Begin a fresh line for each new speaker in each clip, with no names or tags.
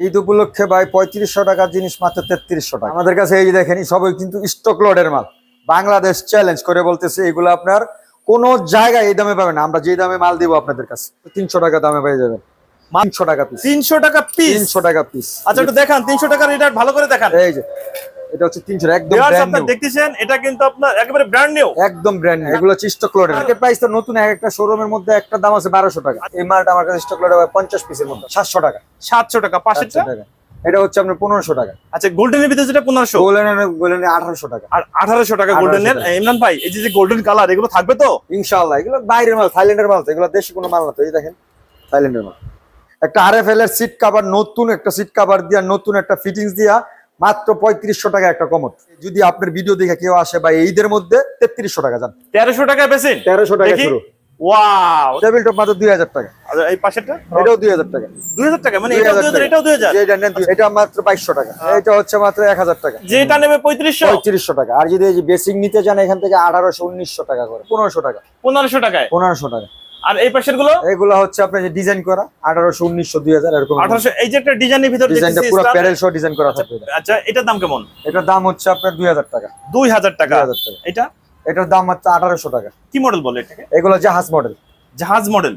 ঈদ উপলক্ষে ভাই পঁয়ত্রিশশো টাকা জিনিস মাত্র তেত্রিশশো টাকা। আমাদের কাছে এই যে দেখেন সবই কিন্তু স্টক লডের মাল। বাংলাদেশ চ্যালেঞ্জ করে বলতেছে, এগুলো আপনার কোন জায়গায় এই দামে পাবেন না। আমরা যে দামে মাল দিব আপনাদের কাছে, তিনশো টাকা দামে পেয়ে যাবেন। তিনশো টাকা পিস
তিনশো টাকা পিস
তিনশো টাকা পিস
আচ্ছা একটু দেখান তিনশো টাকার এটা ভালো করে দেখান।
এই যে এটা হচ্ছে তিনশো একদম
Viewers,
brand
আপনার দেখতেছেন এটা কিন্তু আপনার একেবারে ব্র্যান্ড নিউ
একদম ব্র্যান্ড এগুলো হচ্ছে স্টক লডের মার্কেট প্রাইস তো নতুন এক একটা শোরুমের মধ্যে একটা দাম আছে বারোশো টাকা। এই মালটা আমার কাছে স্টক লডের পঞ্চাশ পিসের মধ্যে সাতশো টাকা।
সাতশো টাকা পাঁচশোটা
700 টাকা। এটা হচ্ছে আপনার পনেরোশো টাকা।
আচ্ছা গোল্ডেনের ভিতরে যেটা পনেরোশো?
গোল্ডেন গোল্ডেন আঠারোশো টাকা।
আর আঠারোশো টাকা
1800
গোল্ডেনের ইমরান ভাই এই যে যে গোল্ডেন কালার এগুলো থাকবে তো?
ইনশাআল্লাহ এগুলো বাইরের মাল থাইল্যান্ডের মাল তো এগুলো দেশি কোনো মাল না তো এই দেখেন থাইল্যান্ডের মাল। একটা আরএফএল এর সিট কাভার নতুন একটা সিট কাভার দিয়া নতুন একটা ফিটিংস দিয়া মাত্র পঁয়ত্রিশশো টাকা একটা কমট যদি আপনার ভিডিও দেখে কেউ আসে বা এই ঈদের মধ্যে তেত্রিশশো টাকা যান।
তেরোশো টাকা বেছেন
তেরোশো টাকা শুরু।
ওয়াও
টেবিল টপ মাত্র দুই হাজার টাকা।
আর এই পাশেরটা?
এটাও দুই হাজার টাকা।
মানে এটাও। এটাও
নেন এটা মাত্র টাকা। এটা হচ্ছে মাত্র এক হাজার টাকা।
যেটা নেবে
টাকা। আর যদি এই যে বেসিক নিতে চান এখান থেকে আঠারোশো উনিশশো টাকা করে। পনেরোশো টাকা।
টাকায়?
পনেরোশো টাকা।
আর এই পাশেরগুলো
এগুলো হচ্ছে আপনার যে ডিজাইন করা আঠারোশো উনিশশো দুই হাজার এরকম।
আঠারোশো এই যে একটা ডিজাইনের ভিতরে
ডিজাইনটা পুরো প্যারেল সহ ডিজাইন করা থাকবে
আচ্ছা এটার দাম কেমন?
এটার দাম হচ্ছে আপনার দুই হাজার টাকা।
দুই হাজার টাকা।
দুই হাজার টাকা।
এটা?
এটার দাম হচ্ছে আঠারোশো টাকা।
কি মডেল বলে এটাকে?
এগুলো জাহাজ মডেল
জাহাজ মডেল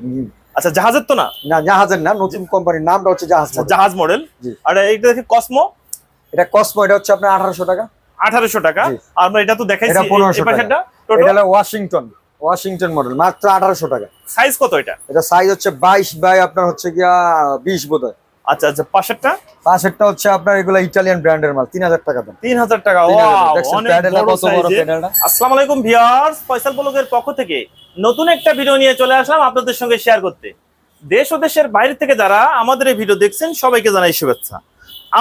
আচ্ছা জাহাজের তো না?
না জাহাজের না নতুন কোম্পানির নামটা হচ্ছে জাহাজ
জাহাজ মডেল আর এইটা দেখি কসমো
এটা কসমো এটা হচ্ছে আপনার আঠারোশো টাকা।
আঠারোশো টাকা? আর আমরা এটা তো দেখাইছি
এটা 1500
এই পাশেরটা?
এটা হলো ওয়াশিংটন ওয়াশিংটন মডেল মাত্র আঠারোশো টাকা।
সাইজ কত এটা?
এটা সাইজ হচ্ছে বাইশ বাই আপনার হচ্ছে গিয়া বিশ বোধ
আচ্ছা আচ্ছা পাশেরটা?
পাশেরটা হচ্ছে আপনার এগুলো ইটালিয়ান ব্র্যান্ডের মাল তিন হাজার টাকা দাম।
তিন হাজার টাকা
3000
Wow,
দেখছেন
অনেক
প্যাডেলটা
বড়
কত বড়
size এর।
প্যাডেলটা?
আসসালামু আলাইকুম ভিউয়ার্স ফয়সাল ব্লগের পক্ষ থেকে নতুন একটা ভিডিও নিয়ে চলে আসলাম আপনাদের সঙ্গে শেয়ার করতে। দেশ ও দেশের বাইরে থেকে যারা আমাদের এই ভিডিও দেখছেন সবাইকে জানাই শুভেচ্ছা।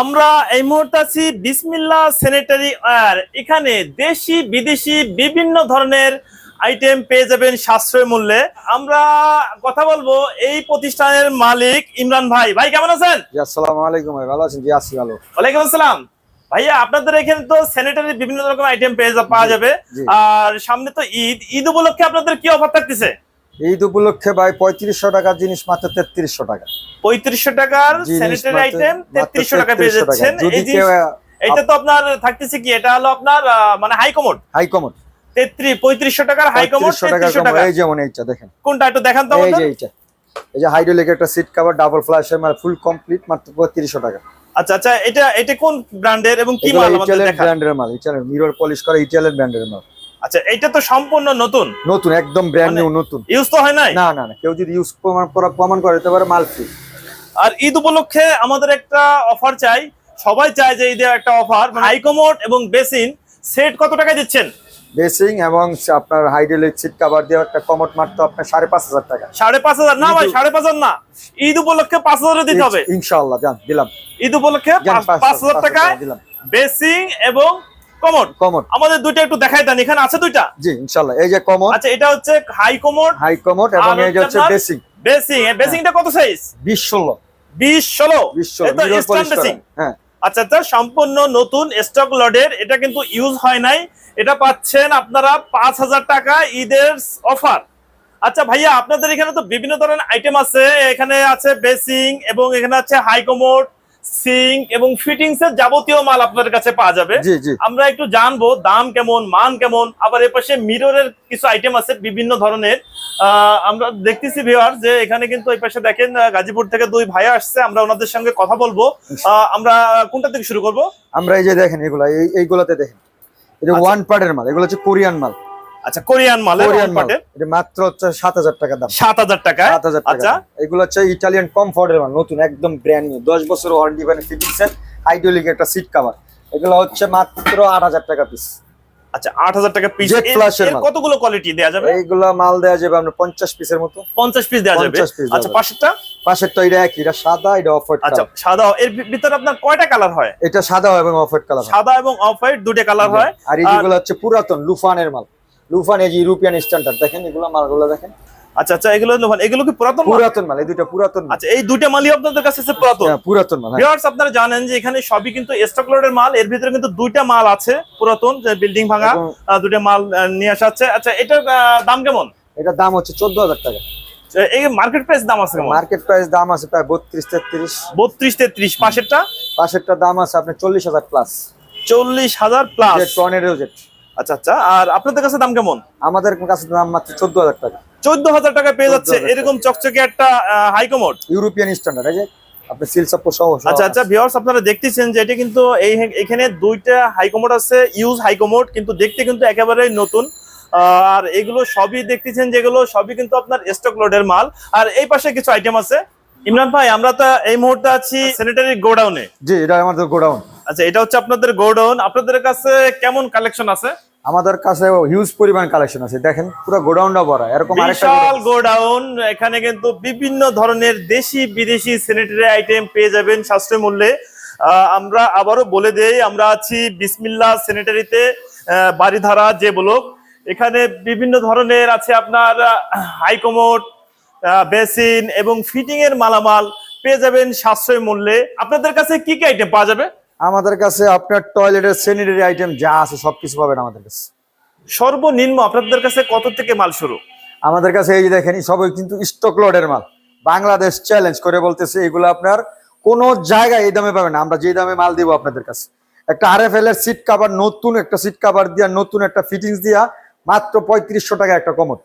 আমরা এই মুহূর্তে আছি বিসমিল্লা স্যানিটারি এখানে দেশি বিদেশি বিভিন্ন ধরনের আইটেম পেয়ে যাবেন সাশ্রয় মূল্যে। আমরা কথা বলব এই প্রতিষ্ঠানের মালিক ইমরান ভাই। ভাই কেমন আছেন?
আসসালামু আলাইকুম ভাই ভালো আছেন? জি আসি ভালো।
ওয়ালাইকুম আসসালাম। ভাইয়া আপনাদের এখানে তো স্যানিটারি বিভিন্ন রকম আইটেম পেয়ে পাওয়া যাবে। আর সামনে তো ঈদ। ঈদ উপলক্ষে আপনাদের কি অফার থাকতেছে?
ঈদ উপলক্ষে ভাই পঁয়ত্রিশশো টাকার জিনিস মাত্র তেত্রিশশো টাকা।
পঁয়ত্রিশশো টাকার স্যানিটারি আইটেম তেত্রিশশো টাকা পেয়ে যাচ্ছেন। এই জিনিস- এটা তো আপনার থাকতেছে কি? এটা হলো আপনার মানে হাই কমোড
হাই কমন
তেত্রিশ পঁয়ত্রিশশো টাকার হাই কমোড তেত্রিশশো টাকা।
এই যেমন এইটা দেখেন।
কোনটা একটু দেখান তো
এই যে এইটা। এই যে হাইড্রোলিক একটা সিট কভার ডাবল ফ্ল্যাশ মানে ফুল কমপ্লিট মাত্র টাকা।
আচ্ছা আচ্ছা এটা এটা কোন ব্র্যান্ডের এবং কি
এগুলো
মাল আমাদের
ইটালিয়ান
দেখা
ব্র্যান্ডের মাল ইটালিয়ান মিরর পলিশ করা ইটালিয়ান ব্র্যান্ডের মাল।
আচ্ছা এটা তো সম্পূর্ণ নতুন?
নতুন একদম ব্র্যান্ড
মানে-
নিউ নতুন।
ইউজ তো হয় নাই?
না না না কেউ যদি ইউজ প্রমাণ করা প্রমাণ করে মাল ফ্রি
আর ঈদ উপলক্ষে আমাদের একটা অফার চাই। সবাই চায় যে ঈদে একটা অফার হাইকমোড এবং বেসিন। সেট কত টাকা দিচ্ছেন?
বেসিং এবং আপনার হাইড্রোলিক সিট কভার দিয়ে একটা কমট মারতো আপনার সাড়ে পাঁচ হাজার টাকা।
সাড়ে পাঁচ হাজার? না ভাই সাড়ে পাঁচ হাজার না। ঈদ উপলক্ষে পাঁচ হাজার দিতে হবে।
ইনশাআল্লাহ জান দিলাম।
ঈদ উপলক্ষে পাঁচ- হাজার টাকায়
দিলাম।
বেসিং এবং কমোড
কমট
আমাদের দুইটা একটু দেখাই দেন এখানে আছে দুইটা?
জি ইনশাআল্লাহ এই যে কমট
আচ্ছা এটা হচ্ছে হাই কমোড
হাই কমট এবং এই যে হচ্ছে বেসিং
বেসিং বেসিংটা কত সাইজ
বিশ ষোলো।
বিশ ষোলো।
বিশ ষোলো
এটা
মিরর
স্ট্যান্ড
পলিশ করা
বেসিং
হ্যাঁ।
আচ্ছা আচ্ছা সম্পূর্ণ নতুন স্টক লডের এটা কিন্তু ইউজ হয় নাই। এটা পাচ্ছেন আপনারা পাঁচ হাজার টাকা ঈদের অফার আচ্ছা ভাইয়া, আপনাদের এখানে তো বিভিন্ন ধরনের আইটেম আছে। এখানে আছে বেসিং এবং এখানে আছে হাইকমোড সিঙ্ক এবং ফিটিংস এর যাবতীয় মাল আপনাদের কাছে পাওয়া যাবে। আমরা একটু জানব দাম কেমন মান কেমন আবার এ পাশে মিররের কিছু আইটেম আছে বিভিন্ন ধরনের। আহ, আমরা দেখতেছি ভিওয়ার যে এখানে কিন্তু এই পাশে দেখেন গাজীপুর থেকে দুই ভাই আসছে আমরা ওনাদের সঙ্গে কথা বলব। আমরা কোনটা থেকে শুরু করব?
আমরা এই যে দেখেন এগুলা এই এইগুলাতে দেখেন। এটা। ওয়ান পার্টের মাল এগুলো হচ্ছে কোরিয়ান মাল।
আচ্ছা কোরিয়ান মাল
কোরিয়ান মাল। এটা মাত্র হচ্ছে সাত হাজার টাকা দাম।
সাত হাজার টাকায়
সাত হাজার টাকা
আচ্ছা।
এগুলো হচ্ছে ইটালিয়ান কমফোর্টের মাল নতুন একদম ব্র্যান্ড নিউ দশ বছর ওয়ারেন্টি মানে হাইড্রোলিক একটা সিট কভার এগুলো হচ্ছে মাত্র আট হাজার টাকা পিস
আচ্ছা টাকা পিস
মাল।
কতগুলো কোয়ালিটি দেওয়া যাবে?
এইগুলো মাল যাবে পিসের মতো।
পঞ্চাশ পিস দেওয়া যাবে।
50
আচ্ছা
যাবে।
পাশেরটা?
এটা একই এটা সাদা এটা অফ হোয়াইট
আচ্ছা সাদা। এর ভিতরে আপনার কয়টা কালার হয়?
এটা সাদা এবং অফ হোয়াইট কালার
সাদা এবং অফ হোয়াইট দুটো কালার হয়।
আর হচ্ছে পুরাতন লুফানের মাল। লুফান এই যে ইউরোপিয়ান স্ট্যান্ডার্ড দেখেন এগুলো মালগুলো দেখেন।
আচ্ছা আচ্ছা এগুলো মানে- এগুলো কি পুরাতন
পুরাতন মাল এই দুইটা পুরাতন
আচ্ছা এই দুইটা মালই আপনাদের কাছে আছে পুরাতন?
হ্যাঁ, পুরাতন মাল হ্যাঁ।
ভিউয়ার্স আপনারা জানেন যে এখানে সবই কিন্তু স্টক লোডের মাল এর ভিতরে কিন্তু দুইটা মাল আছে পুরাতন যে বিল্ডিং ভাঙা দুইটা মাল নিয়ে আসা আছে। আচ্ছা এটার দাম কেমন?
দাম হচ্ছে চোদ্দ হাজার টাকা
এই মার্কেট প্রাইস দাম আছে
মার্কেট প্রাইস দাম আছে প্রায়
পাশেরটা?
পাশেরটা দাম আছে আপনার চল্লিশ হাজার প্লাস
চল্লিশ হাজার প্লাস
টর্নেডো জেট
আচ্ছা আচ্ছা আর আপনাদের কাছে দাম কেমন?
আমাদের কাছে দাম মাত্র চোদ্দ হাজার টাকা।
চোদ্দ হাজার টাকা পেয়ে যাচ্ছে এরকম চকচকে একটা হাইকমোড
ইউরোপিয়ান স্ট্যান্ডার্ড এই যে আপনি সিল সাপোর্ট সহ সহ
আচ্ছা আচ্ছা ভিউয়ার্স আপনারা দেখতেছেন যে এটা কিন্তু এই এখানে দুইটা হাইকমোড আছে ইউজ হাইকমোড কিন্তু দেখতে কিন্তু একেবারেই নতুন। আর এগুলো সবই দেখতেছেন যেগুলো সবই কিন্তু আপনার স্টক লোডের মাল। আর এই পাশে কিছু আইটেম আছে। ইমরান ভাই আমরা তো এই মুহূর্তে আছি স্যানিটারি গোডাউনে
জি এটা আমাদের গোডাউন
আচ্ছা এটা হচ্ছে আপনাদের গোডাউন আপনাদের কাছে কেমন কালেকশন আছে?
আমাদের কাছে হিউজ পরিমাণ কালেকশন আছে। দেখেন পুরো গোডাউনটা ভরা। এরকম
বিশাল গোডাউন। এখানে কিন্তু বিভিন্ন ধরনের দেশি বিদেশি স্যানিটারি আইটেম পেয়ে যাবেন সাশ্রয় মূল্যে। আমরা আবারও বলে দেই আমরা আছি বিসমিল্লা স্যানিটারিতে বাড়িধারা যে ব্লক। এখানে বিভিন্ন ধরনের আছে আপনার হাইকমোড বেসিন এবং ফিটিং এর মালামাল পেয়ে যাবেন সাশ্রয় মূল্যে। আপনাদের কাছে কি কি আইটেম পাওয়া যাবে?
আমাদের কাছে আপনার টয়লেটের স্যানিটারি আইটেম যা আছে সবকিছু পাবেন আমাদের কাছে।
সর্বনিম্ন আপনাদের কাছে কত থেকে মাল শুরু?
আমাদের কাছে এই যে দেখেন সবই কিন্তু স্টক লোডের মাল। বাংলাদেশ চ্যালেঞ্জ করে বলতেছে এগুলো আপনার কোন জায়গায় এই দামে পাবেন না। আমরা যে দামে মাল দিব আপনাদের কাছে। একটা আর এফ এল এর সিট কাভার নতুন একটা সিট কাভার দিয়া নতুন একটা ফিটিংস দিয়া মাত্র পঁয়ত্রিশশো টাকা একটা কমট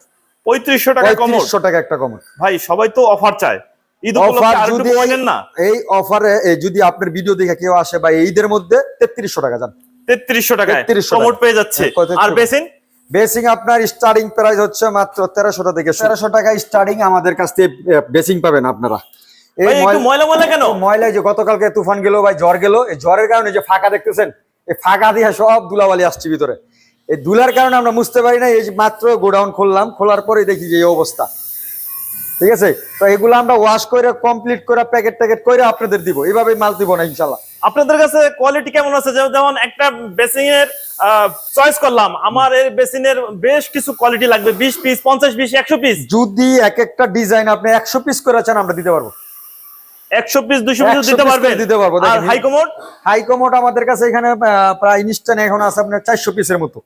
পঁয়ত্রিশশো টাকা
পঁয়ত্রিশশো টাকা একটা কমট
ভাই সবাই তো অফার চায়। ঈদ
অফার
উপলক্ষে আর একটু
যদি
কমাই নেন না।
এই অফারে যদি আপনার ভিডিও দেখে কেউ আসে বা ঈদের মধ্যে তেত্রিশশো টাকা যান।
তেত্রিশশো
টাকা।
কমোড পেয়ে যাচ্ছে। আর বেসিন
বেসিং আপনার স্টার্টিং প্রাইস হচ্ছে মাত্র তেরোশো থেকে তেরোশো টাকা স্টার্টিং আমাদের কাছ থেকে বেসিং পাবেন আপনারা। এই ময়লা-
কেন?
ময়লা যে গতকালকে তুফান গেল ভাই জ্বর গেল এই জ্বরের কারণে যে ফাঁকা দেখতেছেন এই ফাঁকা দিয়ে সব দুলাবালি আসছে ভিতরে। এই দুলার কারণে আমরা বুঝতে পারি না এই মাত্র গোডাউন খুললাম খোলার পরে দেখি যে এই অবস্থা। ঠিক আছে? তো এগুলো আমরা ওয়াশ করে কমপ্লিট করে প্যাকেট ট্যাকেট করে আপনাদের দিব। এইভাবে মাল দিব না ইনশাল্লাহ
আপনাদের কাছে কোয়ালিটি কেমন আছে? যেমন- একটা বেসিং এর চয়েস করলাম। আমার এই বেসিনের বেশ কিছু কোয়ালিটি লাগবে। বিশ পিস পঞ্চাশ পিস একশো পিস
যদি এক একটা ডিজাইন আপনি একশো পিস করে চান আমরা দিতে পারব।
একশো পিস দুশো পিস দিতে পারবেন?
দিতে পারব,
আর
দেখেন।
হাই কমোড
হাই কমোড আমাদের কাছে এখানে প্রায় ইনস্ট্যান্ট এখন আছে আপনার চারশো পিসের মতো।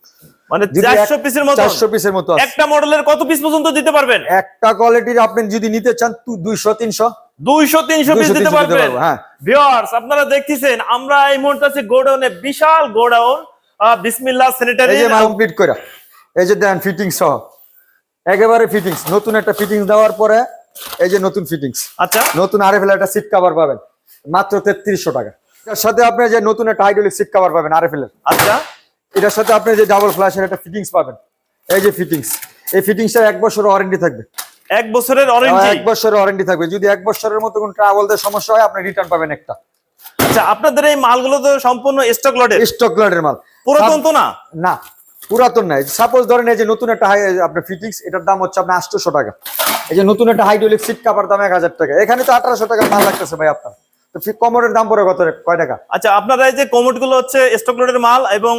মানে
যদি
চারশো পিসের মতো
চারশো পিসের মতো
একটা মডেলের কত পিস পর্যন্ত দিতে পারবেন?
একটা কোয়ালিটির আপনি যদি নিতে চান দুইশো তিনশো।
দুইশো তিনশো পিস দিতে পারবেন।
হ্যাঁ।
ভিউয়ার্স আপনারা দেখতেছেন আমরা এই মুহূর্তে আছি গোডাউনে বিশাল গোডাউন। বিসমিল্লাহ স্যানিটারি
এই যে কমপ্লিট করে এই যে দেন ফিটিংস সহ। একেবারে ফিটিংস নতুন একটা ফিটিংস দেওয়ার পরে এই যে নতুন ফিটিংস
আচ্ছা।
নতুন একটা সিট কভার পাবেন মাত্র তেত্রিশশো টাকা। এটার সাথে আপনি যে নতুন একটা হাইড্রোলিক সিট কভার পাবেন আর এর
আচ্ছা।
এটার সাথে আপনি যে ডাবল ফ্ল্যাশের একটা ফিটিংস পাবেন। এই যে ফিটিংস এই ফিটিংসটা এক বছর ওয়ারেন্টি থাকবে।
এক বছরের অরেঞ্জ
এক বছরের ওয়ারেন্টি থাকবে। যদি এক বছরের মতো কোনো ট্রাভেলদের সমস্যা হয় আপনি রিটার্ন পাবেন একটা।
আচ্ছা আপনাদের এই মালগুলো তো সম্পূর্ণ স্টক লটের
স্টক লটের মাল।
পুরাতন তো না?
না পুরাতন নাই সাপোজ ধরেন এই যে নতুন একটা হাই আপনার ফিটিংস এটার দাম হচ্ছে আপনার আটশোশো টাকা। এই যে নতুন একটা হাইড্রোলিক সিট কাভার দাম এক হাজার টাকা। এখানে তো আঠারোশো টাকা মাল লাগতেছে ভাই আপনার। তো কমরের দাম পড়ে কত কয় টাকা?
আচ্ছা আপনারা এই যে কোমোডগুলো হচ্ছে স্টক লটের মাল এবং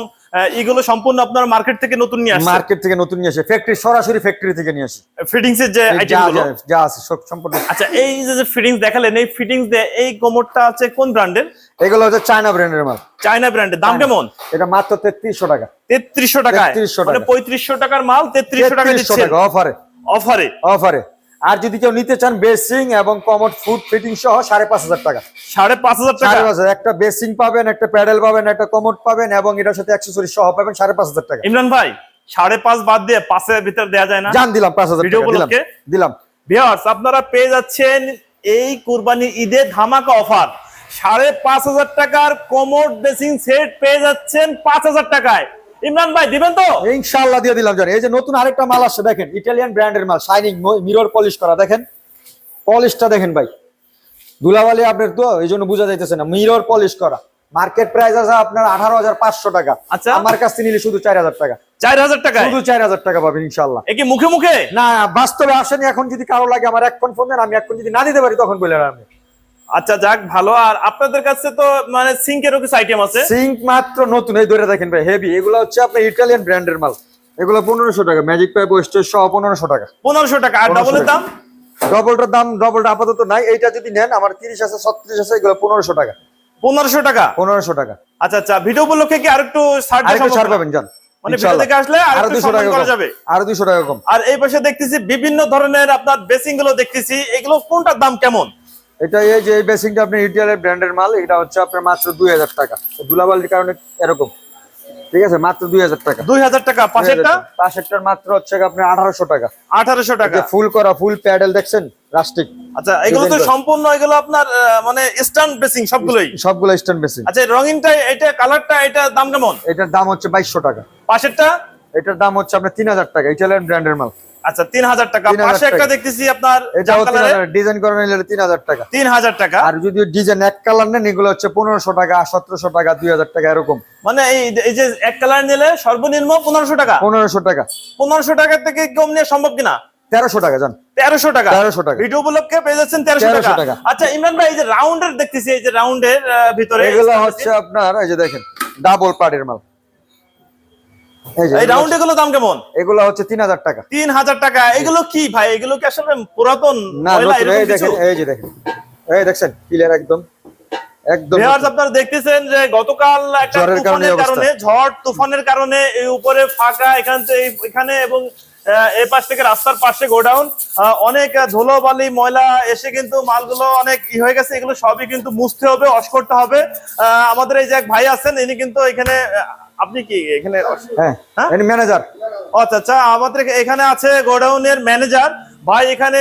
এগুলো সম্পূর্ণ আপনার মার্কেট থেকে নতুন নিয়ে আসছে।
মার্কেট থেকে নতুন নিয়ে আসে। ফ্যাক্টরি সরাসরি ফ্যাক্টরি থেকে নিয়ে আসে।
ফিটিংস এর যে
এই
আইটেম
যা আছে সব সম্পূর্ণ।
আচ্ছা এই যে যে ফিটিংস দেখালেন এই ফিটিংস দিয়ে এই কোমোডটা আছে কোন ব্র্যান্ডের
এগুলো হচ্ছে চায়না ব্র্যান্ডের মাল।
চায়না ব্র্যান্ডের দাম কেমন?
এটা মাত্র তেত্রিশশো টাকা।
তেত্রিশশো টাকা।
3300
মানে
টাকা।
পঁয়ত্রিশশো টাকার মাল তেত্রিশশো টাকা
তেত্রিশশো
দিচ্ছেন।
টাকা অফারে
অফারে
অফারে আর যদি কেউ নিতে চান বেসিং এবং কমোড ফুড ফিটিং সহ সাড়ে পাঁচ হাজার টাকা।
সাড়ে পাঁচ হাজার টাকা?
একটা বেসিং পাবেন একটা প্যাডেল পাবেন একটা কমোড পাবেন এবং এটার সাথে অ্যাক্সেসরি সহ পাবেন সাড়ে পাঁচ হাজার টাকা।
ইমরান ভাই সাড়ে পাঁচ বাদ দিয়ে পাঁচের ভিতর দেওয়া যায় না?
জান দিলাম পাঁচ হাজার দিলাম?
ভিউয়ার্স আপনারা পেয়ে যাচ্ছেন এই কুরবানি ঈদে ধামাকা অফার। সাড়ে পাঁচ হাজার টাকার কোমোড বেসিং সেট পেয়ে যাচ্ছেন পাঁচ হাজার টাকায়। ইমরান ভাই দিবেন তো?
ইনশাআল্লাহ দিয়ে দিলাম জানি। এই যে নতুন আরেকটা মাল আসছে দেখেন ইটালিয়ান ব্র্যান্ডের মাল শাইনিং মিরর পলিশ করা দেখেন। পলিশটা দেখেন ভাই। দুলাবালি আপনার তো এই জন্য বোঝা যাইতেছে না। মিরর পলিশ করা। মার্কেট প্রাইস আছে আপনার আঠারো হাজার পাঁচশো টাকা।
আচ্ছা।
আমার কাছ থেকে নিলে শুধু চার হাজার টাকা।
চার হাজার টাকায়?
শুধু চার হাজার টাকা পাবেন ইনশাল্লাহ
এ কি মুখে মুখে?
না বাস্তবে আসেনি এখন যদি কারও লাগে আমার এক ফোন দেন আমি এখন যদি না দিতে পারি তখন বলে আমি
আচ্ছা যাক ভালো। আর আপনাদের কাছে তো মানে সিঙ্কেরও কিছু আইটেম আছে?
সিঙ্ক মাত্র নতুন এই ধরে দেখেন ভাই হেভি এগুলো হচ্ছে আপনার ইটালিয়ান ব্র্যান্ডের মাল। এগুলো পনেরোশো টাকা ম্যাজিক পাইপ ওয়েস্টের সহ পনেরোশো টাকা।
পনেরোশো টাকা আর
1500
ডবলের দাম?
ডবলটার দাম ডবলটা আপাতত নাই। এইটা যদি নেন আমার তিরিশ আছে ছত্রিশ আছে এগুলো পনেরোশো টাকা।
পনেরোশো টাকা?
পনেরোশো টাকা।
আচ্ছা আচ্ছা ভিডিও উপলক্ষে কি আরেকটু সম্ভব?
ছাড় পাবেন যান।
মানে ভিডিও
ইনশাআল্লাহ।
আসলে আর
আরও
একটু
টাকা
করা যাবে।
আরও টাকা কম।
আর এই পাশে দেখতেছি বিভিন্ন ধরনের আপনার বেসিংগুলো দেখতেছি। এগুলো কোনটার দাম কেমন?
এটা এই যে এই বেসিংটা আপনি ইটালিয়ান ব্র্যান্ডের মাল এটা হচ্ছে আপনার মাত্র দুই হাজার টাকা। ধুলাবালির কারণে এরকম। ঠিক আছে? মাত্র দুই হাজার টাকা।
দুই হাজার টাকা। পাশেরটা?
পাশেরটার মাত্র হচ্ছে আপনার আঠারোশো টাকা।
আঠারোশো টাকা।
ফুল করা ফুল প্যাডেল দেখছেন? রাস্টিক
আচ্ছা এগুলো তো সম্পূর্ণ এগুলো আপনার মানে স্ট্যান্ড বেসিং সবগুলোই?
সবগুলো স্ট্যান্ড বেসিং
আচ্ছা রঙিনটা এটা কালারটা এটা দাম কেমন?
এটার দাম হচ্ছে বাইশশো টাকা।
পাশেরটা?
এটার দাম হচ্ছে আপনার তিন হাজার টাকা। ইটালিয়ান ব্র্যান্ডের মাল।
আচ্ছা তিন হাজার টাকা।
3000
পাশে একটা দেখতেছি আপনার
ডিজাইন করা নিলে টাকা।
টাকা।
আর যদি ডিজাইন এক কালার নেন এগুলো হচ্ছে টাকা সতেরোশো টাকা দুই হাজার টাকা এরকম।
মানে এই এই যে এক কালার নিলে সর্বনিম্ন টাকা?
টাকা।
টাকা থেকে কম নিয়ে সম্ভব কিনা?
তেরোশো টাকা জান।
তেরোশো টাকা।
তেরোশো টাকা।
ভিডিও উপলক্ষে পেয়ে যাচ্ছেন তেরোশো টাকা।
টাকা।
আচ্ছা ইমরান ভাই এই যে রাউন্ডের দেখতেছি এই যে রাউন্ডের ভিতরে
এগুলো হচ্ছে আপনার এই যে দেখেন ডাবল পার্টের মাল। এই যে
এই রাউন্ড এগুলো দাম কেমন?
এগুলো হচ্ছে তিন হাজার টাকা।
তিন হাজার টাকা। এগুলো কি ভাই? এগুলো কি আসলে পুরাতন
না
ময়লা
নতুন,
এরকম
এই দেখেন এই যে দেখেন। এই দেখছেন ক্লিয়ার একদম। একদম
আপনারা দেখতেছেন যে গতকাল একটা তুফানের কারণে ঝড় তুফানের কারণে এই উপরে ফাঁকা এখান থেকে এখানে এবং এই পাশ থেকে রাস্তার পাশে গোডাউন। অনেক ধুলো বালি ময়লা এসে কিন্তু মালগুলো অনেক ই হয়ে গেছে। এগুলো সবই কিন্তু মুছতে হবে ওয়াশ করতে হবে। আহ, আমাদের এই যে এক ভাই আছেন ইনি কিন্তু এখানে আপনি কি এখানে
হ্যাঁ? ম্যানেজার
আচ্ছা আচ্ছা আমাদের এখানে আছে গোডাউনের ম্যানেজার ভাই এখানে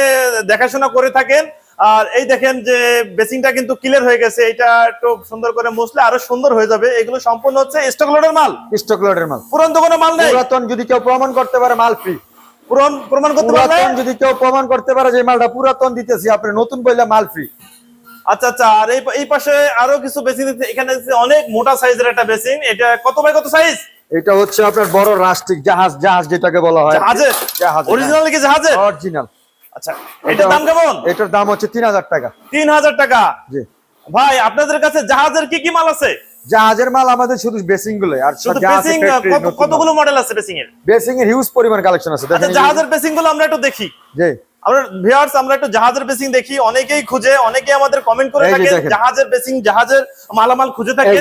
দেখাশোনা করে থাকেন। আর এই দেখেন যে বেসিংটা কিন্তু ক্লিয়ার হয়ে গেছে। এটা একটু সুন্দর করে মুছলে আরও সুন্দর হয়ে যাবে। এগুলো সম্পূর্ণ হচ্ছে স্টক লোডের মাল।
স্টক লটের মাল।
পুরান কোনো মাল নেই।
পুরাতন যদি কেউ প্রমাণ করতে পারে মাল ফ্রি
পুরান প্রমাণ করতে
পুরাতন যদি কেউ প্রমাণ করতে পারে যে মালটা পুরাতন দিতেছি আপনি নতুন বললে মাল ফ্রি
আচ্ছা আচ্ছা আর এই পাশে আরও কিছু বেসিং এখানে অনেক মোটা সাইজের একটা বেসিং এটা কত বাই কত সাইজ?
এটা হচ্ছে আপনার বড় রাষ্ট্রিক জাহাজ জাহাজ যেটাকে বলা হয়।
জাহাজের?
জাহাজ
অরিজিনাল কি জাহাজের?
অরিজিনাল
আচ্ছা এটার দাম কেমন?
এটার দাম হচ্ছে তিন হাজার টাকা।
তিন হাজার টাকা?
জি।
ভাই আপনাদের কাছে জাহাজের কি কি মাল আছে?
জাহাজের মাল আমাদের শুধু বেসিংগুলো আর
শুধু বেসিং কতগুলো মডেল আছে বেসিং এর
বেসিং এর হিউজ পরিমাণ কালেকশন আছে
আচ্ছা
দেখেন
জাহাজের বেসিংগুলো আমরা একটু দেখি।
জি।
আমরা ভিউয়ার্স আমরা একটু জাহাজের বেসিং দেখি। অনেকেই খুঁজে অনেকেই আমাদের কমেন্ট করে
দেখেন।
জাহাজের বেসিং জাহাজের মালামাল খুঁজে
থাকে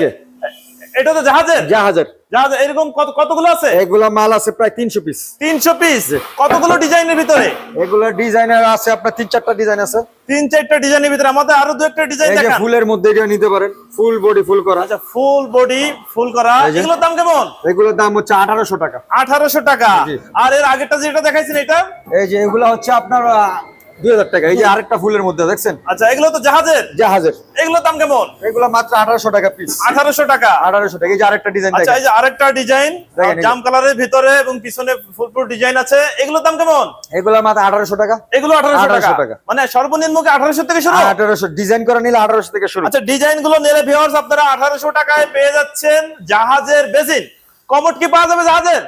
এটা তো জাহাজের?
জাহাজের।
জাহাজ এরকম কত কতগুলো আছে?
এগুলা মাল আছে প্রায় তিনশো পিস
তিনশো পিস কতগুলো ডিজাইনের ভিতরে?
এগুলো ডিজাইনের আছে আপনার তিন চারটা ডিজাইন আছে।
তিন চারটা ডিজাইনের ভিতরে। আমাদের আরও দু একটা ডিজাইন দেখান।
ফুলের মধ্যে এটা নিতে পারেন। ফুল বডি ফুল করা।
আচ্ছা ফুল বডি ফুল করা। এগুলোর দাম কেমন?
এগুলোর দাম হচ্ছে আঠারোশো টাকা।
আঠারোশো টাকা। আর এর আগেরটা যেটা দেখাইছেন এটা?
এই যে এগুলো হচ্ছে আপনার দুই হাজার টাকা। এই যে আরেকটা ফুলের মধ্যে দেখছেন?
আচ্ছা এগুলো তো জাহাজের?
জাহাজের।
এগুলোর দাম কেমন?
এগুলো মাত্র আঠারোশো টাকা পিস
আঠারোশো টাকা।
আঠারোশো টাকা। এই যে আরেকটা ডিজাইন
আচ্ছা এই যে আরেকটা ডিজাইন
দেখেন, এই যে।
জাম কালারের ভিতরে এবং পিছনে ফুল ফুল ডিজাইন আছে। এগুলোর দাম কেমন?
এগুলো মাত্র আঠারোশো টাকা।
এগুলো আঠারোশো টাকা।
টাকা।
মানে সর্বনিম্ন আঠারোশো থেকে শুরু?
আঠারোশো। ডিজাইন করে নিলে আঠারোশো থেকে শুরু।
আচ্ছা ডিজাইনগুলো নিলে আপনারা আঠারোশো টাকায় পেয়ে যাচ্ছেন জাহাজের বেসিন কমট কি পাওয়া যাবে জাহাজের?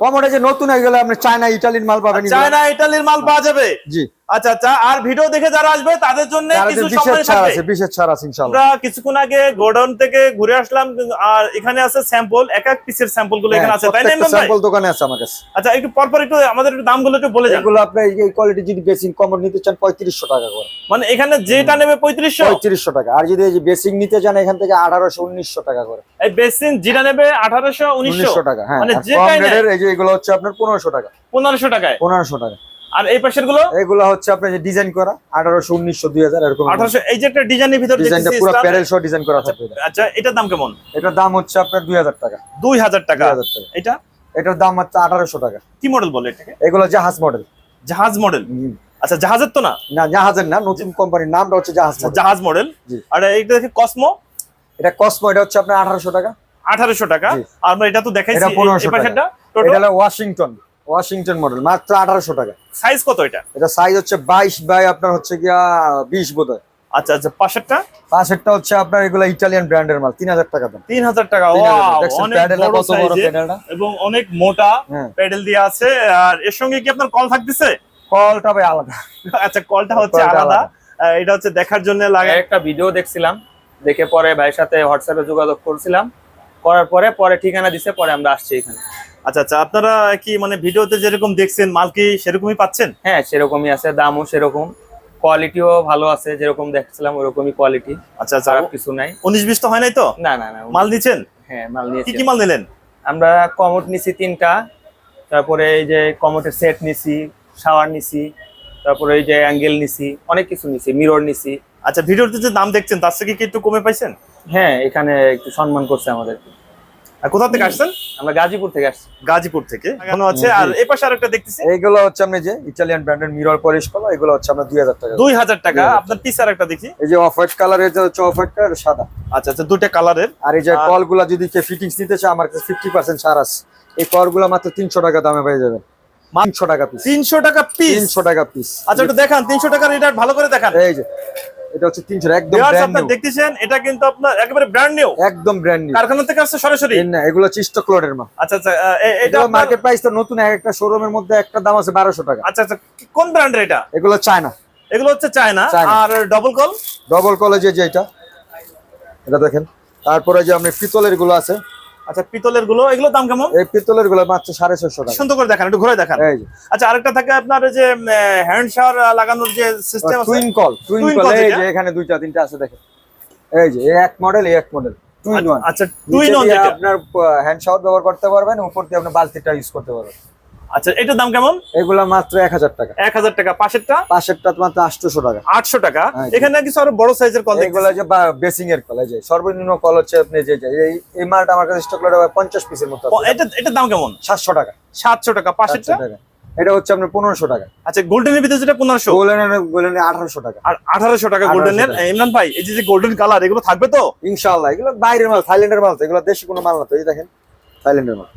কমোডে যে নতুন হয়ে গেলে আপনি চায়না ইটালির মাল পাবেন।
চায়না ইটালির মাল পাওয়া যাবে।
জি।
আচ্ছা আচ্ছা আর ভিডিও দেখে যারা আসবে তাদের জন্য কিছু সম্মানী
আছে বিশেষ ছাড় আছে ইনশাল্লাহ
আমরা কিছুক্ষণ আগে গোডাউন থেকে ঘুরে আসলাম আর এখানে আছে স্যাম্পল এক এক পিসের স্যাম্পলগুলো এখানে আছে তাই না?
স্যাম্পল দোকানে আছে আমার কাছে।
আচ্ছা একটু পরপর একটু আমাদের একটু দামগুলো একটু বলে যান।
এগুলো আপনার এই কোয়ালিটি যদি বেসিং কমর নিতে চান পঁয়ত্রিশশো টাকা করে।
মানে এখানে যেটা নেবে পঁয়ত্রিশশো?
পঁয়ত্রিশশো টাকা। আর যদি এই যে বেসিং নিতে চান এখান থেকে আঠারোশো উনিশশো টাকা করে।
এই বেসিন যেটা নেবে আঠারোশো উনিশশো?
উনিশশো টাকা হ্যাঁ।
মানে যেটাই নেয়?
এই যে এগুলো হচ্ছে আপনার পনেরোশো টাকা।
পনেরোশো টাকায়।
পনেরোশো টাকা।
আর এই পাশেরগুলো?
এগুলো হচ্ছে আপনার ডিজাইন করা আঠারোশো উনিশশো দুই হাজার এরকম
আঠারোশো এই যে একটা ডিজাইনের ভিতর
ডিজাইনটা পুরো প্যারেল সহ ডিজাইন করা থাকবে
আচ্ছা এটার দাম কেমন?
এটার দাম হচ্ছে আপনার দুই হাজার টাকা।
দুই হাজার টাকা।
দুই হাজার টাকা।
এটা?
এটার দাম হচ্ছে আঠারোশো টাকা।
কি মডেল বলে এটাকে?
এগুলো জাহাজ মডেল
জাহাজ মডেল আচ্ছা জাহাজের তো না?
না জাহাজের না নতুন কোম্পানির নামটা হচ্ছে জাহাজ
আচ্ছা, জাহাজ মডেল আর এইটা দেখি কসমো
এটা কসমো এটা হচ্ছে আপনার আঠারোশো টাকা।
আঠারোশো টাকা? আর আমরা এটা তো দেখাইছি
এটা 1500
এই পাশেরটা?
এটা ওয়াশিংটন ওয়াশিংটন মডেল মাত্র আঠারোশো টাকা।
সাইজ কত এটা?
এটা সাইজ হচ্ছে বাইশ বাই আপনার হচ্ছে গিয়া বিশ বোধ
আচ্ছা আচ্ছা পাশেরটা?
পাশেরটা হচ্ছে আপনার এগুলো ইটালিয়ান ব্র্যান্ডের মাল তিন হাজার টাকা দাম।
তিন হাজার টাকা
3000
Wow,
দেখছেন
অনেক
প্যাডেলটা
বড়
কত বড়
size এর
প্যাডেলটা?
এবং অনেক মোটা
হ্যাঁ।
প্যাডেল দিয়ে আছে আর এর সঙ্গে কি আপনার কল থাকতেছে?
কলটা ভাই আলাদা।
আচ্ছা কলটা হচ্ছে আলাদা। এটা হচ্ছে দেখার জন্য লাগে
একটা ভিডিও দেখছিলাম দেখে পরে ভাইয়ের সাথে হোয়াটসঅ্যাপে যোগাযোগ করছিলাম। করার পরে পরে ঠিকানা দিছে পরে আমরা আসছি এখানে।
আচ্ছা আচ্ছা আপনারা কি মানে ভিডিওতে যেরকম দেখছেন মাল কি সেরকমই পাচ্ছেন?
হ্যাঁ সেরকমই আছে দামও সেরকম কোয়ালিটিও ভালো আছে যেরকম দেখছিলাম ওরকমই কোয়ালিটি
আচ্ছা আচ্ছা
খারাপ কিছু নাই।
উনিশ বিশ তো হয় নাই তো?
না না না
মাল দিচ্ছেন
হ্যাঁ মাল
কি
নিয়েছি।
কি মাল নিলেন?
আমরা কমোড নিছি তিনটা তারপরে এই যে কমোটের সেট নিছি শাওয়ার নিছি তারপরে এই যে অ্যাঙ্গেল নিছি অনেক কিছু নিছি মিরর নিছি।
আচ্ছা ভিডিওতে যে দাম দেখছেন তার থেকে কি একটু কমে পাইছেন?
হ্যাঁ এখানে একটু সম্মান করছে আমাদের
আর কোথা থেকে আসছেন?
আমরা গাজীপুর থেকে আসছি।
গাজীপুর থেকে। লাগানো আছে আর এই পাশে আরেকটা দেখতেছি।
এইগুলো হচ্ছে আপনি যে ইটালিয়ান ব্র্যান্ডের মিরর পলিশ করা এগুলো হচ্ছে আপনার দুই হাজার টাকা।
দুই হাজার টাকা। আপনার পিস আরেকটা দেখি।
এই যে অফ হোয়াইট কালারের যে হচ্ছে অফ হোয়াইট কালার সাদা।
আচ্ছা আচ্ছা দুইটা কালারের
আর এই যে কলগুলা যদি কেউ ফিটিংস নিতে চায় আমার কাছে ফিফটি পার্সেন্ট ছাড় আছে। এই কলগুলা মাত্র তিনশো টাকা দামে পেয়ে যাবেন। তিনশো টাকা পিস
তিনশো টাকা পিস
তিনশো টাকা পিস
আচ্ছা একটু দেখান। তিনশো টাকার এটা ভালো করে দেখান।
এই যে। এটা হচ্ছে তিনশো একদম
Viewers,
ব্র্যান্ড
আপনার দেখতেছেন এটা কিন্তু আপনার একেবারে ব্র্যান্ড নিউ
একদম ব্র্যান্ড নিউ
কারখানা থেকে আসছে সরাসরি?
না এগুলো হচ্ছে স্টক লোডের মাল
আচ্ছা আচ্ছা এটা
মার্কেট প্রাইস তো নতুন এক একটা শোরুমের মধ্যে একটা দাম আছে বারোশো টাকা।
আচ্ছা আচ্ছা কোন ব্র্যান্ডের এটা?
এগুলো চায়না
এগুলো হচ্ছে চায়না। আর ডবল কল
ডবল কলেজে যে এটা এটা দেখেন। তারপরে যে আপনি পিতলেরগুলো আছে
আচ্ছা পিতলেরগুলো এগুলো দাম কেমন?
এই পিতলেরগুলো মাত্র সাড়ে টাকা।
সুন্দর করে দেখান একটু ঘুরে দেখান। আচ্ছা আরেকটা থাকে আপনার যে হ্যান্ড শাওয়ার লাগানোর যে সিস্টেম আছে
টুইন কল টুইন
Twin
কল এই যে এখানে দুইটা তিনটা আছে দেখেন। এই যে এক মডেল এই এক মডেল টুইন ওয়ান
আচ্ছা টুইন অন
আপনার হ্যান্ড শাওয়ার ব্যবহার করতে পারবেন উপর দিয়ে আপনি বালতিটা ইউজ করতে পারবেন।
আচ্ছা এটার দাম কেমন?
এগুলো মাত্র এক হাজার টাকা।
এক হাজার টাকা। পাশেরটা?
পাশেরটা মাত্র আটশোশো টাকা।
আটশো টাকা।
হ্যাঁ,
এখানে কিছু আরও বড় সাইজের কল
এগুলো যে বেসিং এর কল যে সর্বনিম্ন কল হচ্ছে আপনি যে এই মালটা আমার কাছে স্টক পঞ্চাশ পিসের মতো
এটা এটার দাম কেমন?
সাতশো টাকা।
সাতশো টাকা। পাশেরটা?
টাকা। এটা হচ্ছে আপনার পনেরোশো টাকা।
আচ্ছা গোল্ডেনের ভিতরে যেটা পনেরোশো?
গোল্ডেনের গোল্ডেনের আঠারোশো টাকা।
আর আঠারোশো টাকা
1800
গোল্ডেনের ইমরান ভাই এই যে যে গোল্ডেন কালার এগুলো থাকবে তো?
ইনশাল্লাহ এগুলো বাইরের মাল থাইল্যান্ডের মাল তো এগুলো দেশি কোনো মাল না তো এই দেখেন থাইল্যান্ডের মাল।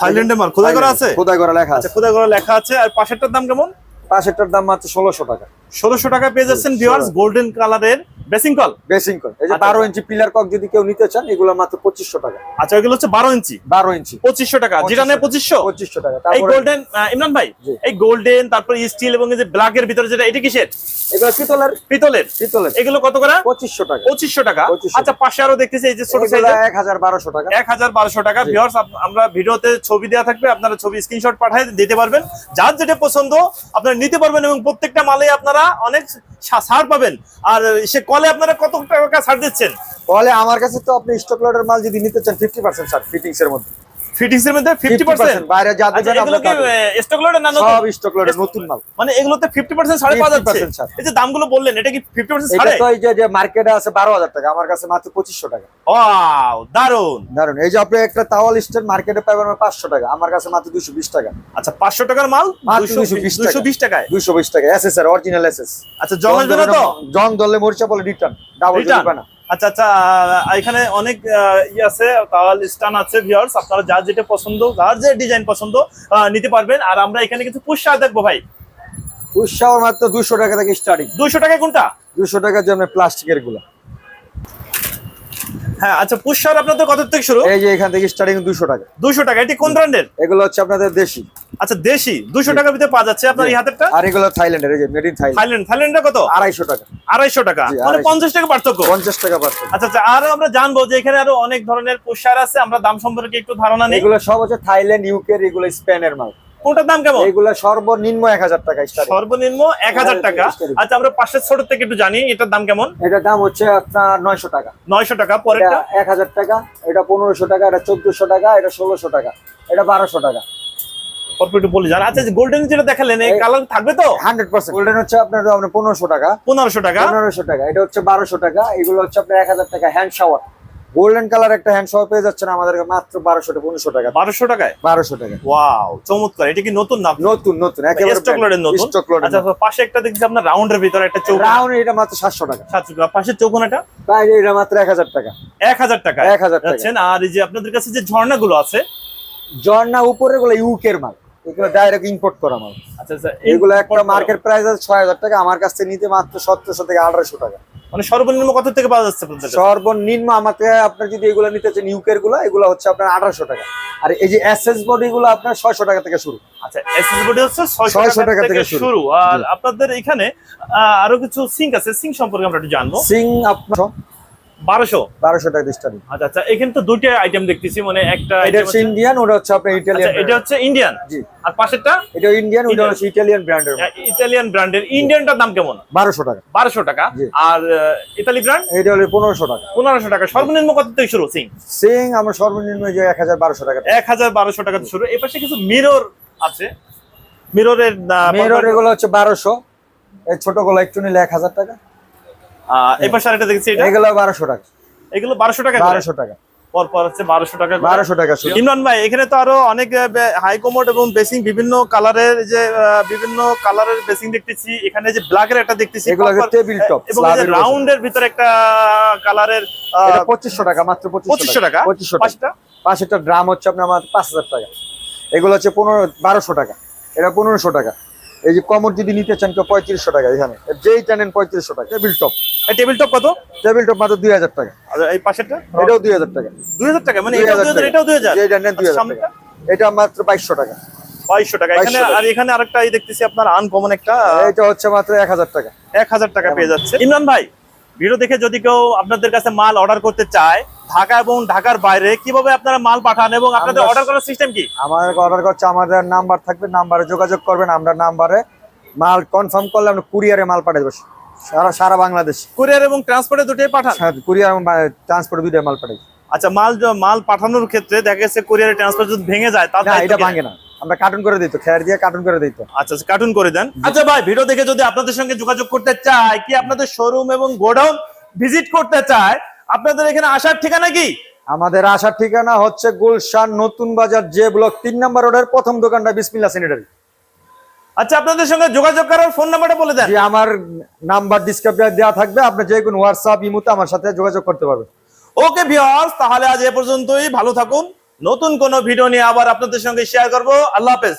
থাইল্যান্ডের মাল খোদাই করা আছে?
খোদাই করা লেখা
আচ্ছা
আছে।
খোদাই করা লেখা আছে। আর পাশেরটার দাম কেমন?
পাশেরটার দাম মাত্র ষোলোশো টাকা।
ষোলোশো টাকা পেয়ে যাচ্ছেন
ষোলো।
ভিউয়ার্স গোল্ডেন কালারের বেসিং কল
বেসিং কল এই যে
আচ্ছা,
বারো
আচ্ছা।
ইঞ্চি পিলার কক যদি কেউ নিতে চান এগুলো মাত্র পঁচিশশো টাকা।
আচ্ছা এগুলো হচ্ছে বারো ইঞ্চি।
বারো ইঞ্চি।
পঁচিশশো টাকা। যেটা নেয় পঁচিশশো।
পঁচিশশো টাকা।
এই গোল্ডেন ইমরান ভাই এই গোল্ডেন তারপর স্টিল এবং এই যে ব্ল্যাক এর ভিতরে যেটা এটা কিসের?
এগুলো পিতলের।
পিতলের।
পিতলের।
এগুলো কত করে?
পঁচিশশো টাকা।
পঁচিশশো টাকা। আচ্ছা পাশে আরও দেখতেছি এই যে ছোট সাইজের
এক হাজার বারোশো টাকা।
এক হাজার বারোশো টাকা।
জি।
ভিউয়ার্স আমরা ভিডিওতে ছবি দেওয়া থাকবে আপনারা ছবি স্ক্রিনশট পাঠিয়ে দিতে পারবেন। যার যেটা পছন্দ আপনারা নিতে পারবেন এবং প্রত্যেকটা মালে আপনারা অনেক সা- ছাড় পাবেন। আর সে কলে আপনারা কত টাকা ছাড় দিচ্ছেন?
কলে আমার কাছে তো আপনি স্টক লটের মাল যদি নিতে চান ফিফটি পার্সেন্ট ছাড় ফিটিংস এর মধ্যে।
ফিটিংস এর মধ্যে
50% বাইরে যা
আচ্ছা
দেবেন
এগুলো কি
আপনার
স্টক লটে না নতুন?
সব স্টক নতুন মাল।
মানে এগুলোতে ফিফটি পার্সেন্ট ছাড়ে পাওয়া যাচ্ছে
50% ছাড়।
এই যে দামগুলো বললেন এটা কি ফিফটি পার্সেন্ট
এটা তো এই যে মার্কেটে আছে বারো হাজার টাকা আমার কাছে মাত্র পঁচিশশো টাকা।
ওয়াও দারুণ
দারুণ এই যে আপনি একটা তাওয়াল মার্কেটে পাবেন পাঁচশো টাকা আমার কাছে মাত্র দুশো বিশ টাকা।
আচ্ছা পাঁচশো টাকার মাল
মাত্র
দুশো
220
টাকায়?
দুশো বিশ টাকা এস এস আর অরিজিনাল এস এস
আচ্ছা জং না তো?
জং ধরলে মরিচা বলে রিটার্ন ডাবল? জরিমানা
আচ্ছা আচ্ছা এখানে অনেক আহ, ই আছে তাওয়াল স্টান আছে ভিউয়ার্স আপনারা যার যেটা পছন্দ যার যে ডিজাইন পছন্দ নিতে পারবেন। আর আমরা এখানে কিছু পুষা দেখব ভাই।
উৎসাহ মাত্র দুশো টাকা থেকে স্টার্টিং
দুশো টাকায় কোনটা?
দুশো টাকার জন্য প্লাস্টিকেরগুলো।
হ্যাঁ আচ্ছা পুষার আপনাদের কত থেকে শুরু?
এই যে এখান থেকে স্টার্টিং দুশো টাকা।
দুশো টাকা এটি কোন ব্র্যান্ডের
এগুলো হচ্ছে আপনাদের দেশি।
আচ্ছা দেশি দুশো টাকার ভিতরে পাওয়া যাচ্ছে আপনার এই হাতেরটা?
আর এগুলো থাইল্যান্ডের এই যে মেড ইন থাইল্যান্ড
থাইল্যান্ড থাইল্যান্ডের কত?
আড়াইশো টাকা।
আড়াইশো টাকা।
জি,
মানে
250
পঞ্চাশ টাকা পার্থক্য?
পঞ্চাশ টাকা পাচ্ছে
আচ্ছা আচ্ছা আরও আমরা জানব যে এখানে আরও অনেক ধরনের পোশাক আছে আমরা দাম সম্পর্কে একটু ধারণা নেই।
এগুলো সব হচ্ছে থাইল্যান্ড ইউকে এগুলো স্পেনের মাল।
কোনটার দাম কেমন?
এগুলো সর্বনিম্ন এক হাজার টাকা স্টার্টিং।
সর্বনিম্ন এক হাজার টাকা। আচ্ছা আমরা পাশের ছোট থেকে একটু জানি এটার দাম কেমন?
এটার দাম হচ্ছে আপনার নয়শো টাকা।
নয়শো টাকা
এটা
পরেরটা
এক হাজার টাকা এটা পনেরোশো টাকা এটা চোদ্দশো টাকা এটা ষোলোশো টাকা এটা বারোশো টাকা।
অল্প একটু বলে যান আচ্ছা গোল্ডেন যেটা দেখালেন এই
এই-
কালার থাকবে তো?
হান্ড্রেড পার্সেন্ট গোল্ডেন হচ্ছে আপনার টাকা।
টাকা।
টাকা। এটা হচ্ছে টাকা। এগুলো হচ্ছে আপনার এক হাজার টাকা হ্যান্ড শাওয়ার গোল্ডেন কালার একটা হ্যান্ড শাওয়ার পেয়ে যাচ্ছেন আমাদের মাত্র টাকা
টাকায়?
টাকা।
ওয়াও চমৎকার। এটা কি নতুন না?
নতুন নতুন একেবারে
স্টকলোডের নতুন?
স্টক
আচ্ছা পাশে একটা দেখছি আপনার রাউন্ডের ভিতরে একটা
রাউন্ড এটা মাত্র সাতশো টাকা।
সাতশো টাকা। পাশের চৌকোনাটা?
তাই এটা মাত্র এক হাজার টাকা।
এক হাজার টাকা।
এক হাজার টাকা।
যাচ্ছেন আর এই যে আপনাদের কাছে যে ঝর্ণাগুলো আছে?
ঝর্ণা উপরে গুলো ইউকের মাল। এগুলো ডাইরেক্ট ইম্পোর্ট করা মাল।
আচ্ছা আচ্ছা
এগুলো একটা মার্কেট প্রাইস আছে ছয় হাজার টাকা আমার কাছ থেকে নিতে মাত্র সতেরোশো থেকে আঠারোশো টাকা।
মানে সর্বনিম্ন কত থেকে পাওয়া যাচ্ছে
সর্বনিম্ন আমাকে আপনার যদি এগুলো নিতে চান ইউকেরগুলো এগুলো হচ্ছে আপনার আঠারোশো টাকা। আর এই যে এস এস বডি গুলো আপনার ছয়শো টাকা থেকে শুরু।
আচ্ছা এসএসবডি হচ্ছে 600
600
টাকা থেকে শুরু। আর আপনাদের এখানে আরও কিছু সিঙ্ক আছে। সিঙ্ক সম্পর্কে আমরা একটু জানব।
সিং আপনার
বারোশো?
বারোশো টাকা স্টার্টিং
আচ্ছা আচ্ছা এখানে তো দুইটা আইটেম দেখতেছি মানে একটা
এটা হচ্ছে ইন্ডিয়ান ওটা হচ্ছে আপনার
আচ্ছা,
ইটালিয়ান
এটা হচ্ছে ইন্ডিয়ান
জি।
আর পাশেরটা?
এটা ইন্ডিয়ান ওটা হচ্ছে ইটালিয়ান ব্র্যান্ডের
ইতালিয়ান ব্র্যান্ডের ইন্ডিয়ানটার দাম কেমন?
বারোশো টাকা।
বারোশো টাকা। আর ইতালি ব্র্যান্ড
এটা হলো পনেরোশো টাকা।
পনেরোশো টাকা। সর্বনিম্ন কত থেকে শুরু? সিং
সিং আমার সর্বনিম্ন যে এক হাজার বারোশো টাকা
এক হাজার বারোশো টাকা শুরু। পাশে কিছু মিরর আছে। মিররের
এগুলো হচ্ছে বারোশো। এই ছোটগুলো একটু নিলে এক হাজার টাকা।
এই পাশে আরেকটা দেখছি এটা?
এগুলো বারোশো টাকা।
এগুলো বারোশো টাকা করে।
বারোশো টাকা।
পর পর হচ্ছে বারোশো টাকা।
বারোশো টাকা
ইমরান ভাই এখানে তো আরও অনেক হাই কমোড এবং বেসিং বিভিন্ন কালারের যে বিভিন্ন কালারের বেসিং দেখতেছি। এখানে যে ব্ল্যাক এর একটা দেখতেছি
এগুলো টেবিল টপ
এবং রাউন্ডের ভিতরে একটা কালারের
এটা পঁচিশশো টাকা মাত্র
পঁচিশশো টাকা।
পঁচিশশো টাকা?
পাঁচটা?
পাঁচটা ড্রাম হচ্ছে আপনার আমার পাঁচ হাজার টাকা। এগুলো হচ্ছে পনেরো বারোশো টাকা। এটা পনেরোশো টাকা। এই যে কমর যদি নিতে চান কেউ পঁয়ত্রিশশো টাকা এখানে। যেই টানেন পঁয়ত্রিশশো টাকা। টেবিল টপ
এই টেবিল টপ কত?
টেবিল টপ মাত্র দুই হাজার টাকা।
আর এই পাশেরটা?
এটাও দুই হাজার টাকা।
দুই হাজার টাকা? মানে
2000
এটাও দুই হাজার
টাকা।
এটাও দুই হাজার?
দুই টাকা। এটা মাত্র বাইশশো টাকা।
বাইশশো টাকা। এখানে আর এখানে আরেকটা দেখতেছি আপনার আনকমন একটা
এটা হচ্ছে মাত্র এক হাজার টাকা।
এক হাজার টাকা পেয়ে যাচ্ছে। ইমরান ভাই ভিডিও দেখে যদি কেউ আপনাদের কাছে মাল অর্ডার করতে চায় ঢাকা এবং ঢাকার বাইরে কীভাবে আপনারা মাল পাঠান এবং আপনাদের অর্ডার করার সিস্টেম কি?
আমাদের অর্ডার করছে আমাদের নাম্বার থাকবে নাম্বারে যোগাযোগ করবেন আমরা নাম্বারে মাল কনফার্ম করলে আমরা কুরিয়ারে মাল পাঠিয়ে দেবো সারা সারা বাংলাদেশ।
কুরিয়ার এবং ট্রান্সপোর্টে দুটোই পাঠান?
কুরিয়ার এবং ট্রান্সপোর্ট দুইটা মাল পাঠাই
আচ্ছা মাল মাল পাঠানোর ক্ষেত্রে দেখা গেছে কুরিয়ারে ট্রান্সপোর্ট যদি ভেঙে যায় দায়িত্ব
এটা ভাঙে না। আমরা কার্টুন করে দিত খেয়ার দিয়ে কার্টুন করে দিত
আচ্ছা আচ্ছা কার্টুন করে দেন। আচ্ছা ভাই ভিডিও দেখে যদি আপনাদের সঙ্গে যোগাযোগ করতে চায় কি আপনাদের শোরুম এবং গোডাউন ভিজিট করতে চায় আপনাদের এখানে আসার ঠিকানা কি?
আমাদের আসার ঠিকানা হচ্ছে গুলশান নতুন বাজার যে ব্লক তিন নম্বর রোডের প্রথম দোকানটা বিসমিল্লা স্যানিটারি
আচ্ছা আপনাদের সঙ্গে যোগাযোগ করার ফোন নাম্বারটা বলে দেন।
আমার নাম্বার ডিসক্রিপশনে দেওয়া থাকবে আপনি যে কোনো হোয়াটসঅ্যাপ ইমুতে আমার সাথে যোগাযোগ করতে পারবেন।
ওকে ভিউয়ার্স তাহলে আজ এ পর্যন্তই ভালো থাকুন। নতুন কোন ভিডিও নিয়ে আবার আপনাদের সঙ্গে শেয়ার করব। আল্লাহ হাফেজ।